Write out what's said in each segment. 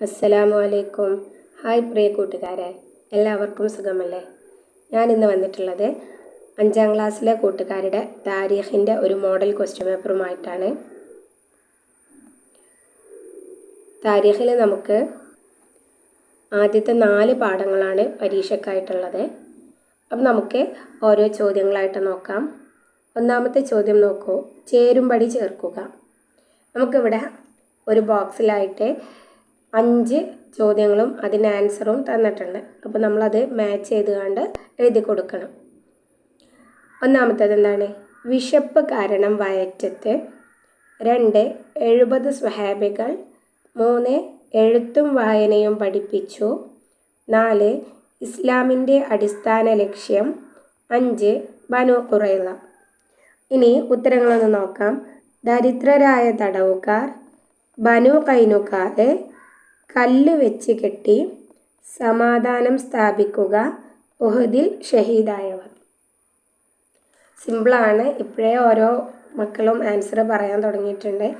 അസ്സലാമു അലൈക്കും ഹായ് പ്രിയ കൂട്ടുകാരെ എല്ലാവർക്കും സുഖമല്ലേ? ഞാൻ ഇന്ന് വന്നിട്ടുള്ളത് അഞ്ചാം ക്ലാസ്സിലെ കൂട്ടുകാരുടെ താരീഖിന്റെ ഒരു മോഡൽ ക്വസ്റ്റ്യൻ പേപ്പറുമായിട്ടാണ് താരീഖിൽ നമുക്ക് ആദ്യത്തെ നാല് പാഠങ്ങളാണ് പരീക്ഷക്കായിട്ടുള്ളത് അപ്പം നമുക്ക് ഓരോ ചോദ്യങ്ങളായിട്ട് നോക്കാം. ഒന്നാമത്തെ ചോദ്യം നോക്കൂ. ചേരുംപടി ചേർക്കുക. നമുക്കിവിടെ ഒരു ബോക്സിലായിട്ട് അഞ്ച് ചോദ്യങ്ങളും അതിന്റെ ആൻസറും തന്നിട്ടുണ്ട്. അപ്പോൾ നമ്മളത് മാച്ച് ചെയ്ത് കണ്ട് എഴുതി കൊടുക്കണം. ഒന്നാമത്തേത് എന്താണ് വിശപ്പ് കാരണം വയറ്റത്ത് രണ്ട് എഴുപത് സ്വഹാബികൾ മൂന്ന് എഴുത്തും വായനയും പഠിപ്പിച്ചു നാല് ഇസ്ലാമിന്റെ അടിസ്ഥാന ലക്ഷ്യം അഞ്ച് ബനു കുറയുള്ള ഇനി ഉത്തരങ്ങളൊന്ന് നോക്കാം. ദരിദ്രരായ തടവുകാർ ബനു കൈനുക്കാരെ കല്ല് വെച്ച് കെട്ടി സമാധാനം സ്ഥാപിക്കുക. ഉഹദിൽ ഷഹീദായവർ. സിമ്പിളാണ്. ഇപ്പോഴേ ഓരോ മക്കളും ആൻസർ പറയാൻ തുടങ്ങിയിട്ടുണ്ട്.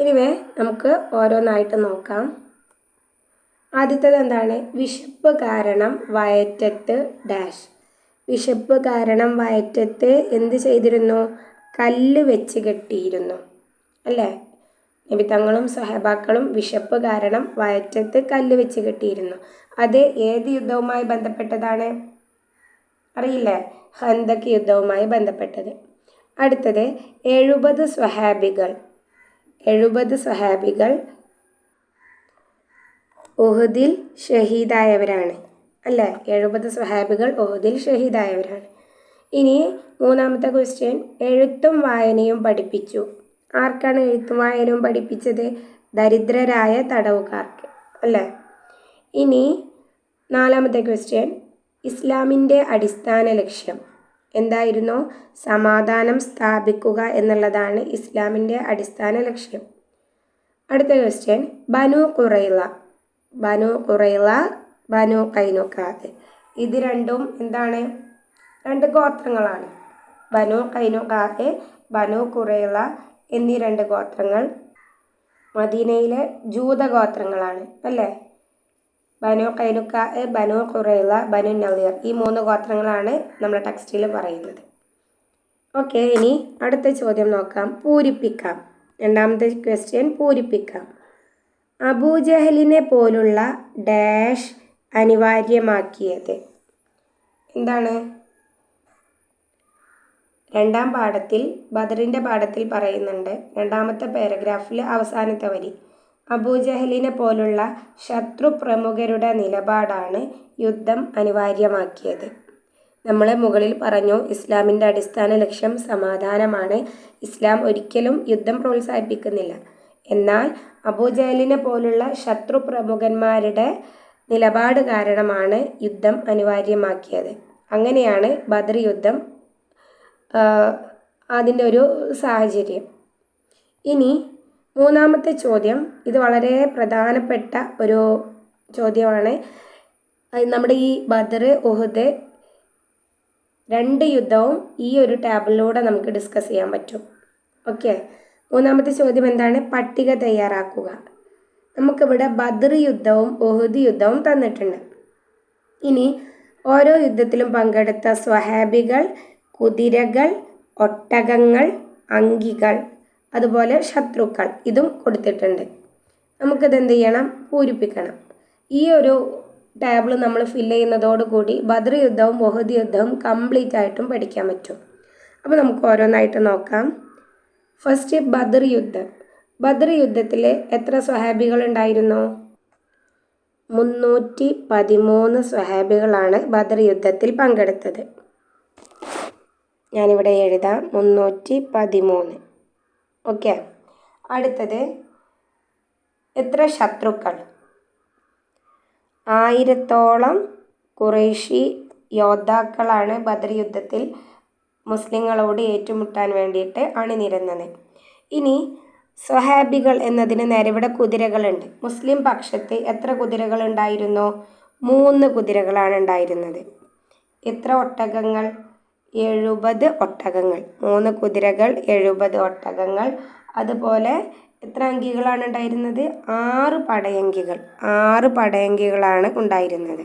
ഇനിവേ നമുക്ക് ഓരോന്നായിട്ട് നോക്കാം. ആദ്യത്തേത് എന്താണ് വിശപ്പ് കാരണം വയറ്റത്ത് ഡാഷ്. വിശപ്പ് കാരണം വയറ്റത്ത് എന്ത് ചെയ്തിരുന്നു? കല്ല് വെച്ച് കെട്ടിയിരുന്നു. അല്ലേ? നബിത്തങ്ങളും സഹബാക്കളും വിശപ്പ് കാരണം വയറ്റത്ത് കല്ല് വെച്ച് കെട്ടിയിരുന്നു. അത് ഏത് യുദ്ധവുമായി ബന്ധപ്പെട്ടതാണ്? അറിയില്ലേ? ഹന്തക് യുദ്ധവുമായി ബന്ധപ്പെട്ടത്. അടുത്തത് എഴുപത് സ്വഹാബികൾ. എഴുപത് സ്വഹാബികൾ ഉഹദിൽ ഷഹീദായവരാണ്. അല്ലേ? എഴുപത് സ്വഹാബികൾ ഉഹദിൽ ഷഹീദായവരാണ്. ഇനി മൂന്നാമത്തെ ക്വസ്റ്റ്യൻ എഴുത്തും വായനയും പഠിപ്പിച്ചു. ആർക്കാണ് എഴുത്തും വായനയും പഠിപ്പിച്ചത്? ദരിദ്രരായ തടവുകാർക്ക്. അല്ലേ? ഇനി നാലാമത്തെ ക്വസ്റ്റ്യൻ ഇസ്ലാമിന്റെ അടിസ്ഥാന ലക്ഷ്യം എന്തായിരുന്നു? സമാധാനം സ്ഥാപിക്കുക എന്നുള്ളതാണ് ഇസ്ലാമിന്റെ അടിസ്ഥാന ലക്ഷ്യം. അടുത്ത ക്വസ്റ്റ്യൻ ബനു കുറൈള. ബനു കുറൈള ബനു കൈനുക്കാത്. ഇത് രണ്ടും എന്താണ്? രണ്ട് ഗോത്രങ്ങളാണ്. ബനു കൈനുക്കാത് ബനു കുറൈള എന്നീ രണ്ട് ഗോത്രങ്ങൾ മദീനയിലെ ജൂത ഗോത്രങ്ങളാണ് അല്ലേ? ബനു കൈനുക്ക ബനു ഖുറൈല ബനു നളിയർ ഈ മൂന്ന് ഗോത്രങ്ങളാണ് നമ്മുടെ ടെക്സ്റ്റിൽ പറയുന്നത്. ഓക്കെ ഇനി അടുത്ത ചോദ്യം നോക്കാം. പൂരിപ്പിക്കാം. രണ്ടാമത്തെ ക്വസ്റ്റ്യൻ പൂരിപ്പിക്കാം. അബൂജഹലിനെ പോലുള്ള ഡാഷ് അനിവാര്യമാക്കിയത് എന്താണ്? രണ്ടാം പാഠത്തിൽ ബദറിന്റെ പാഠത്തിൽ പറയുന്നുണ്ട്. രണ്ടാമത്തെ പാരഗ്രാഫിൽ അവസാനത്തെ വരി. അബൂജഹലിനെ പോലുള്ള ശത്രു പ്രമുഖരുടെ നിലപാടാണ് യുദ്ധം അനിവാര്യമാക്കിയത്. നമ്മളെ മുകളിൽ പറഞ്ഞു ഇസ്ലാമിന്റെ അടിസ്ഥാന ലക്ഷ്യം സമാധാനമാണ്. ഇസ്ലാം ഒരിക്കലും യുദ്ധം പ്രോത്സാഹിപ്പിക്കുന്നില്ല. എന്നാൽ അബൂജഹലിനെ പോലുള്ള ശത്രു പ്രമുഖന്മാരുടെ നിലപാട് കാരണമാണ് യുദ്ധം അനിവാര്യമാക്കിയത്. അങ്ങനെയാണ് ബദർ യുദ്ധം അതിന്റെ ഒരു സാഹചര്യം. ഇനി മൂന്നാമത്തെ ചോദ്യം. ഇത് വളരെ പ്രധാനപ്പെട്ട ഒരു ചോദ്യമാണ്. നമ്മുടെ ഈ ബദർ ഉഹുദ് രണ്ട് യുദ്ധവും ഈ ഒരു ടേബിളിലൂടെ നമുക്ക് ഡിസ്കസ് ചെയ്യാൻ പറ്റും. ഓക്കെ? മൂന്നാമത്തെ ചോദ്യം എന്താണ്? പട്ടിക തയ്യാറാക്കുക. നമുക്കിവിടെ ബദർ യുദ്ധവും ഉഹുദ് യുദ്ധവും തന്നിട്ടുണ്ട്. ഇനി ഓരോ യുദ്ധത്തിലും പങ്കെടുത്ത സ്വഹാബികൾ കുതിരകൾ ഒട്ടകങ്ങൾ അങ്കികൾ അതുപോലെ ശത്രുക്കൾ ഇതും കൊടുത്തിട്ടുണ്ട്. നമുക്കിത് എന്ത് ചെയ്യണം? പൂരിപ്പിക്കണം. ഈ ഒരു ടേബിൾ നമ്മൾ ഫില്ല് ചെയ്യുന്നതോടുകൂടി ബദർ യുദ്ധവും ബഹുദ് യുദ്ധവും കംപ്ലീറ്റ് ആയിട്ടും പഠിക്കാൻ പറ്റും. അപ്പോൾ നമുക്ക് ഓരോന്നായിട്ട് നോക്കാം. ഫസ്റ്റ് ബദർ യുദ്ധം. ബദർ യുദ്ധത്തിൽ എത്ര സ്വഹാബികൾ ഉണ്ടായിരുന്നു? മുന്നൂറ്റി പതിമൂന്ന് സ്വഹാബികളാണ് ബദർ യുദ്ധത്തിൽ പങ്കെടുത്തത്. ഞാനിവിടെ എഴുതാം. മുന്നൂറ്റി പതിമൂന്ന് ഓക്കെ. അടുത്തത്. എത്ര ശത്രുക്കൾ? ആയിരത്തോളം കുറേശി യോദ്ധാക്കളാണ് ബദർ യുദ്ധത്തിൽ മുസ്ലിങ്ങളോട് ഏറ്റുമുട്ടാൻ വേണ്ടിയിട്ട് അണിനിരന്നത്. ഇനി സ്വഹാബികൾ എന്നതിന് ഇവിടെ കുതിരകളുണ്ട്. മുസ്ലിം പക്ഷത്ത് എത്ര കുതിരകൾ ഉണ്ടായിരുന്നു മൂന്ന് കുതിരകളാണ് ഉണ്ടായിരുന്നത്. എത്ര ഒട്ടകങ്ങൾ? എഴുപത് ഒട്ടകങ്ങൾ. മൂന്ന് കുതിരകൾ എഴുപത് ഒട്ടകങ്ങൾ. അതുപോലെ എത്ര അങ്കികളാണ് ഉണ്ടായിരുന്നത്? ആറ് പടയങ്കികൾ. ആറ് പടയങ്കികളാണ് ഉണ്ടായിരുന്നത്.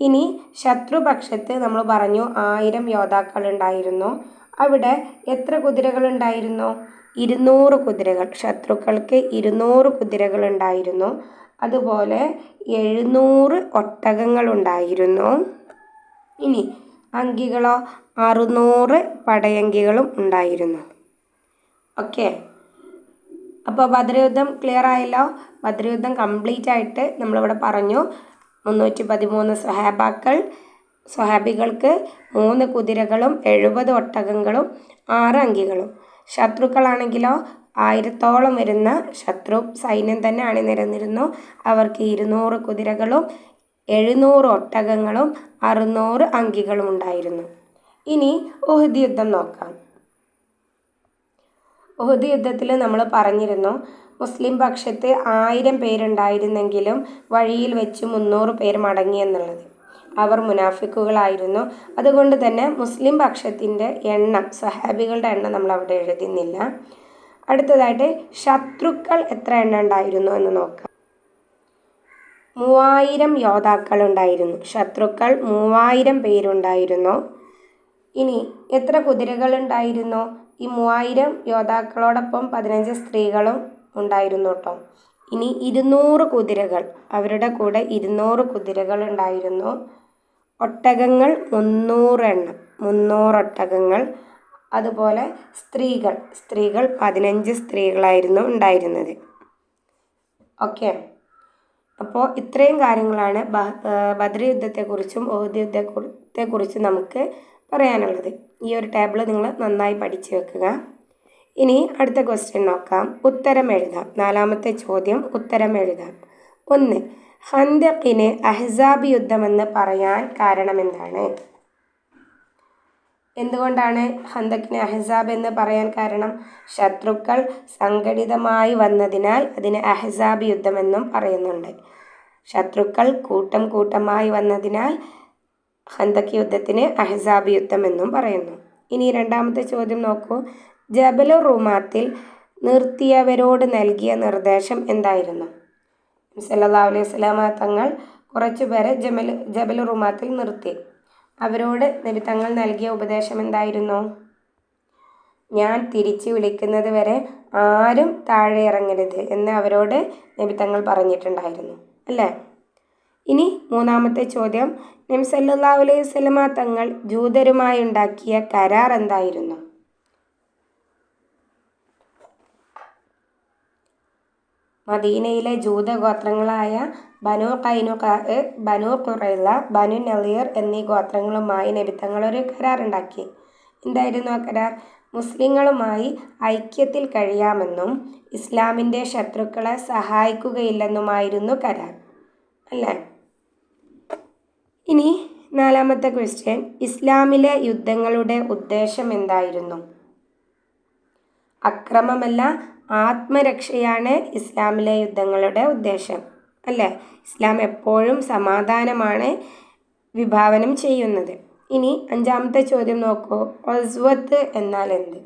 ഇനി ശത്രുപക്ഷത്ത് നമ്മൾ പറഞ്ഞു ആയിരം യോദ്ധാക്കൾ ഉണ്ടായിരുന്നു. അവിടെ എത്ര കുതിരകൾ ഉണ്ടായിരുന്നു? ഇരുന്നൂറ് കുതിരകൾ. ശത്രുക്കൾക്ക് ഇരുന്നൂറ് കുതിരകൾ ഉണ്ടായിരുന്നു. അതുപോലെ എഴുന്നൂറ് ഒട്ടകങ്ങൾ ഉണ്ടായിരുന്നു. ഇനി അങ്കികളോ? അറുന്നൂറ് പടയങ്കികളും ഉണ്ടായിരുന്നു. ഓക്കെ. അപ്പോൾ ഭദ്രയുദ്ധം ക്ലിയർ ആയല്ലോ? ഭദ്രയുദ്ധം കംപ്ലീറ്റ് ആയിട്ട് നമ്മളിവിടെ പറഞ്ഞു. മുന്നൂറ്റി പതിമൂന്ന് സ്വഹാബാക്കൾ സ്വഹാബികൾക്ക് മൂന്ന് കുതിരകളും എഴുപത് ഒട്ടകങ്ങളും ആറ് അങ്കികളും. ശത്രുക്കളാണെങ്കിലോ? ആയിരത്തോളം വരുന്ന ശത്രു സൈന്യം തന്നെ അണിനിരന്നിരുന്നു. അവർക്ക് ഇരുന്നൂറ് കുതിരകളും എഴുന്നൂറ് ഒട്ടകങ്ങളും അറുന്നൂറ് അങ്കികളും ഉണ്ടായിരുന്നു. ഇനി ഉഹദ് യുദ്ധം നോക്കാം. ഉഹദ് യുദ്ധത്തിൽ നമ്മൾ പറഞ്ഞിരുന്നു മുസ്ലിം പക്ഷത്ത് ആയിരം പേരുണ്ടായിരുന്നെങ്കിലും വഴിയിൽ വെച്ച് മുന്നൂറ് പേർ മടങ്ങി എന്നുള്ളത്. അവർ മുനാഫിക്കുകളായിരുന്നു. അതുകൊണ്ട് തന്നെ മുസ്ലിം പക്ഷത്തിന്റെ എണ്ണം സഹാബികളുടെ എണ്ണം നമ്മൾ അവിടെ എഴുതുന്നില്ല. അടുത്തതായിട്ട് ശത്രുക്കൾ എത്ര എണ്ണം ഉണ്ടായിരുന്നു എന്ന് നോക്കാം. മൂവായിരം യോദ്ധാക്കൾ ഉണ്ടായിരുന്നു ശത്രുക്കൾ മൂവായിരം പേരുണ്ടായിരുന്നു. ഇനി എത്ര കുതിരകൾ ഉണ്ടായിരുന്നു ഈ മൂവായിരം യോദ്ധാക്കളോടൊപ്പം പതിനഞ്ച് സ്ത്രീകളും ഉണ്ടായിരുന്നു കേട്ടോ. ഇനി ഇരുന്നൂറ് കുതിരകൾ. അവരുടെ കൂടെ ഇരുന്നൂറ് കുതിരകൾ ഉണ്ടായിരുന്നു ഒട്ടകങ്ങൾ മുന്നൂറ് എണ്ണം മുന്നൂറ് ഒട്ടകങ്ങൾ അതുപോലെ സ്ത്രീകൾ. സ്ത്രീകൾ പതിനഞ്ച് സ്ത്രീകളായിരുന്നു ഉണ്ടായിരുന്നത്. ഓക്കെ. അപ്പോൾ ഇത്രയും കാര്യങ്ങളാണ് ബദ്ര യുദ്ധത്തെക്കുറിച്ചും ഓഹദ് യുദ്ധത്തെക്കുറിച്ചും നമുക്ക് പറയാനുള്ളത്. ഈ ഒരു ടേബിൾ നിങ്ങൾ നന്നായി പഠിച്ചു വെക്കുക. ഇനി അടുത്ത ക്വസ്റ്റ്യൻ നോക്കാം. ഉത്തരം എഴുതാം. നാലാമത്തെ ചോദ്യം ഉത്തരം എഴുതാം. ഒന്ന് ഹന്തക്കിന് അഹ്സാബ് യുദ്ധമെന്ന് പറയാൻ കാരണം എന്താണ് എന്തുകൊണ്ടാണ് ഹന്തക്കിന് അഹ്സാബ് എന്ന് പറയാൻ കാരണം? ശത്രുക്കൾ സംഘടിതമായി വന്നതിനാൽ അതിന് അഹ്സാബ് യുദ്ധമെന്നും പറയുന്നുണ്ട്. ശത്രുക്കൾ കൂട്ടം കൂട്ടമായി വന്നതിനാൽ ഹന്തക് യുദ്ധത്തിന് അഹ്സാബ് യുദ്ധമെന്നും പറയുന്നു. ഇനി രണ്ടാമത്തെ ചോദ്യം നോക്കൂ. ജബലു റുമാത്തിൽ നിർത്തിയവരോട് നൽകിയ നിർദ്ദേശം എന്തായിരുന്നു? സല്ലാ അലൈഹി സ്വലാമ തങ്ങൾ കുറച്ചുപേരെ ജമൽ ജബൽ റുമാത്തിൽ നിർത്തി. അവരോട് നബി തങ്ങൾ നൽകിയ ഉപദേശം എന്തായിരുന്നു? ഞാൻ തിരിച്ചു വിളിക്കുന്നത് വരെ ആരും താഴെ ഇറങ്ങരുത് എന്ന് അവരോട് നബി തങ്ങൾ പറഞ്ഞിട്ടുണ്ടായിരുന്നു അല്ലേ? ഇനി മൂന്നാമത്തെ ചോദ്യം. നബി സല്ലാ അലൈഹി സ്വലമ തങ്ങൾ ജൂതരുമായി ഉണ്ടാക്കിയ കരാർ എന്തായിരുന്നു? മദീനയിലെ ജൂതഗോത്രങ്ങളായ ബനു കൈനുക ബനു ഖുറൈല ബനു നളിയർ എന്നീ ഗോത്രങ്ങളുമായി നബിത്തങ്ങൾ ഒരു കരാറുണ്ടാക്കി. എന്തായിരുന്നു ആ കരാർ? മുസ്ലിങ്ങളുമായി ഐക്യത്തിൽ കഴിയാമെന്നും ഇസ്ലാമിന്റെ ശത്രുക്കളെ സഹായിക്കുകയില്ലെന്നുമായിരുന്നു കരാർ. അല്ലേ? ഇനി നാലാമത്തെ ക്വസ്റ്റ്യൻ ഇസ്ലാമിലെ യുദ്ധങ്ങളുടെ ഉദ്ദേശം എന്തായിരുന്നു? അക്രമമല്ല ആത്മരക്ഷയാണ് ഇസ്ലാമിലെ യുദ്ധങ്ങളുടെ ഉദ്ദേശം അല്ലേ? ഇസ്ലാം എപ്പോഴും സമാധാനമാണ് വിഭാവനം ചെയ്യുന്നത്. ഇനി അഞ്ചാമത്തെ ചോദ്യം നോക്കൂ. ഒസ്വത്ത് എന്നാൽ എന്ത്?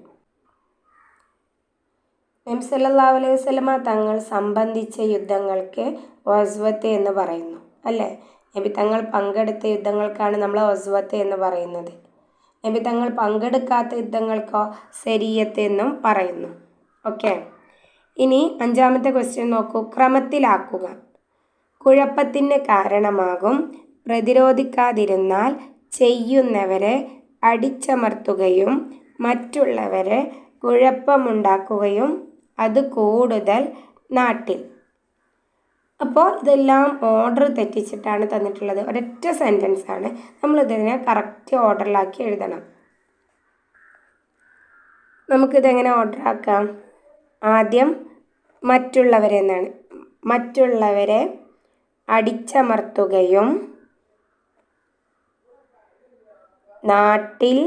നബി സല്ലാ അലൈഹി വസല്ലമ തങ്ങൾ സംബന്ധിച്ച യുദ്ധങ്ങൾക്ക് ഒസ്വത്ത് എന്ന് പറയുന്നു അല്ലേ? നബി തങ്ങൾ പങ്കെടുത്ത യുദ്ധങ്ങൾക്കാണ് നമ്മൾ ഒസ്വത്ത് എന്ന് പറയുന്നത്. നബി തങ്ങൾ പങ്കെടുക്കാത്ത യുദ്ധങ്ങൾക്കോ ശരീയത്ത് എന്നും പറയുന്നു. ഓക്കെ ഇനി അഞ്ചാമത്തെ ക്വസ്റ്റ്യൻ നോക്കൂ. ക്രമത്തിലാക്കുക. കുഴപ്പത്തിന് കാരണമാകും. പ്രതിരോധിക്കാതിരുന്നാൽ ചെയ്യുന്നവരെ അടിച്ചമർത്തുകയും മറ്റുള്ളവരെ കുഴപ്പമുണ്ടാക്കുകയും അത് കൂടുതൽ നാട്ടിൽ അപ്പോൾ ഇതെല്ലാം ഓർഡർ തെറ്റിച്ചിട്ടാണ് തന്നിട്ടുള്ളത്. ഒരൊറ്റ സെന്റൻസ് ആണ്. നമ്മളിതിനെ കറക്റ്റ് ഓർഡറിലാക്കി എഴുതണം. നമുക്കിതെങ്ങനെ ഓർഡർ ആക്കാം? ആദ്യം മറ്റുള്ളവരെ എന്നാണ്. മറ്റുള്ളവരെ അടിച്ചമർത്തുകയും നാട്ടിൽ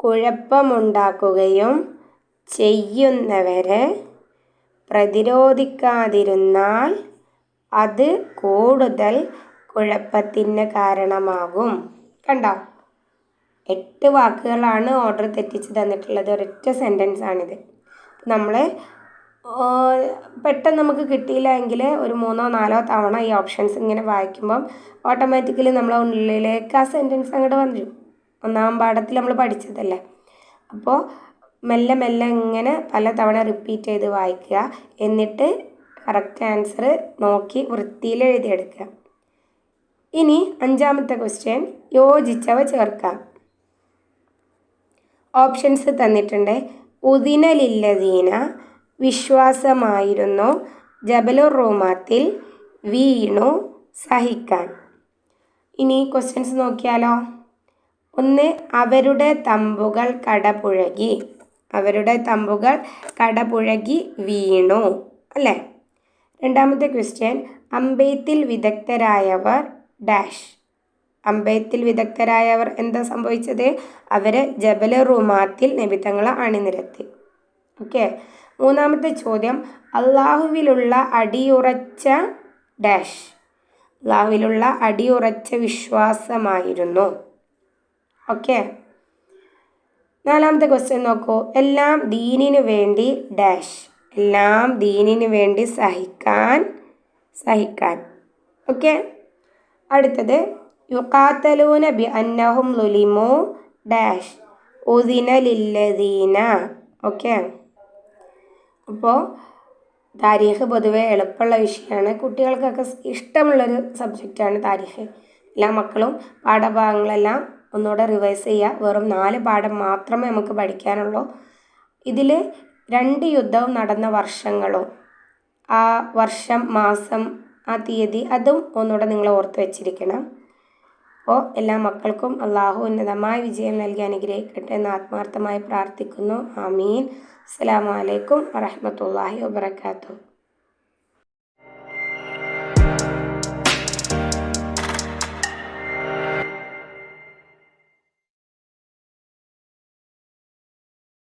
കുഴപ്പമുണ്ടാക്കുകയും ചെയ്യുന്നവരെ പ്രതിരോധിക്കാതിരുന്നാൽ അത് കൂടുതൽ കുഴപ്പത്തിന് കാരണമാകും. കണ്ടോ? എട്ട് വാക്കുകളാണ് ഓർഡർ തെറ്റിച്ച് തന്നിട്ടുള്ളത്. ഒരൊറ്റ സെന്റൻസ് ആണിത്. നമ്മൾ പെട്ടെന്ന് നമുക്ക് കിട്ടിയില്ല എങ്കിൽ ഒരു മൂന്നോ നാലോ തവണ ഈ ഓപ്ഷൻസ് ഇങ്ങനെ വായിക്കുമ്പം ഓട്ടോമാറ്റിക്കലി നമ്മളെ ഉള്ളിലേക്ക് ആ സെന്റൻസ് അങ്ങോട്ട് വന്നിരും ഒന്നാം പാഠത്തിൽ നമ്മൾ പഠിച്ചതല്ലേ. അപ്പോൾ മെല്ലെ മെല്ലെ ഇങ്ങനെ പല തവണ റിപ്പീറ്റ് ചെയ്ത് വായിക്കുക. എന്നിട്ട് കറക്റ്റ് ആൻസർ നോക്കി വൃത്തിയിൽ എഴുതിയെടുക്കുക. ഇനി അഞ്ചാമത്തെ ക്വസ്റ്റ്യൻ യോജിച്ചവ ചേർക്കാം. ഓപ്ഷൻസ് തന്നിട്ടുണ്ട്. ഉദിനലില്ലദീന വിശ്വാസമായിരുന്നു ജബലുർ റോമാത്തിൽ വീണു സഹിക്കാൻ. ഇനി ക്വസ്റ്റ്യൻസ് നോക്കിയാലോ? ഒന്ന് അവരുടെ തമ്പുകൾ കടപുഴകി. അവരുടെ തമ്പുകൾ കടപുഴകി വീണു അല്ലേ? രണ്ടാമത്തെ ക്വസ്റ്റ്യൻ അമ്പെയ്ത്തിൽ വിദഗ്ധരായവർ ഡാഷ്. അമ്പെയ്ത്തിൽ വിദഗ്ധരായവർ എന്താ സംഭവിച്ചത്? അവർ ജബല റുമാത്തിൽ നിബിധങ്ങളെ അണിനിരത്തി. ഓക്കെ? മൂന്നാമത്തെ ചോദ്യം അള്ളാഹുവിലുള്ള അടിയുറച്ച ഡാഷ്. അള്ളാഹുവിലുള്ള അടിയുറച്ച വിശ്വാസമായിരുന്നു. ഓക്കെ? നാലാമത്തെ ക്വസ്റ്റ്യൻ നോക്കൂ. എല്ലാം ദീനിന് വേണ്ടി ഡാഷ് എല്ലാം ദീനിന് വേണ്ടി സഹിക്കാൻ സഹിക്കാൻ. ഓക്കെ അടുത്തത്. യുക്കാത്തലൂന ബി അന്നഹും ലുലിമു ഡാഷ് ഉദിനലില്ലദീന ഓക്കെ അപ്പോൾ താരീഖ് പൊതുവേ എളുപ്പമുള്ള വിഷയമാണ്. കുട്ടികൾക്കൊക്കെ ഇഷ്ടമുള്ളൊരു സബ്ജക്റ്റാണ് താരീഖ്. എല്ലാ മക്കളും പാഠഭാഗങ്ങളെല്ലാം ഒന്നുകൂടെ റിവൈസ് ചെയ്യുക വെറും നാല് പാഠം മാത്രമേ നമുക്ക് പഠിക്കാനുള്ളൂ. ഇതിൽ രണ്ട് യുദ്ധവും നടന്ന വർഷങ്ങളും ആ വർഷം മാസം ആ തീയതി അതും ഒന്നുകൂടെ നിങ്ങൾ ഓർത്ത് വെച്ചിരിക്കണം. അപ്പോൾ എല്ലാ മക്കൾക്കും അള്ളാഹു ഉന്നതമായ വിജയം നൽകി അനുഗ്രഹിക്കട്ടെ എന്ന് ആത്മാർത്ഥമായി പ്രാർത്ഥിക്കുന്നു. ആമീൻ. അസ്സാം വലൈക്കും വറഹമത്തല്ലാഹി വാബർക്കാത്തു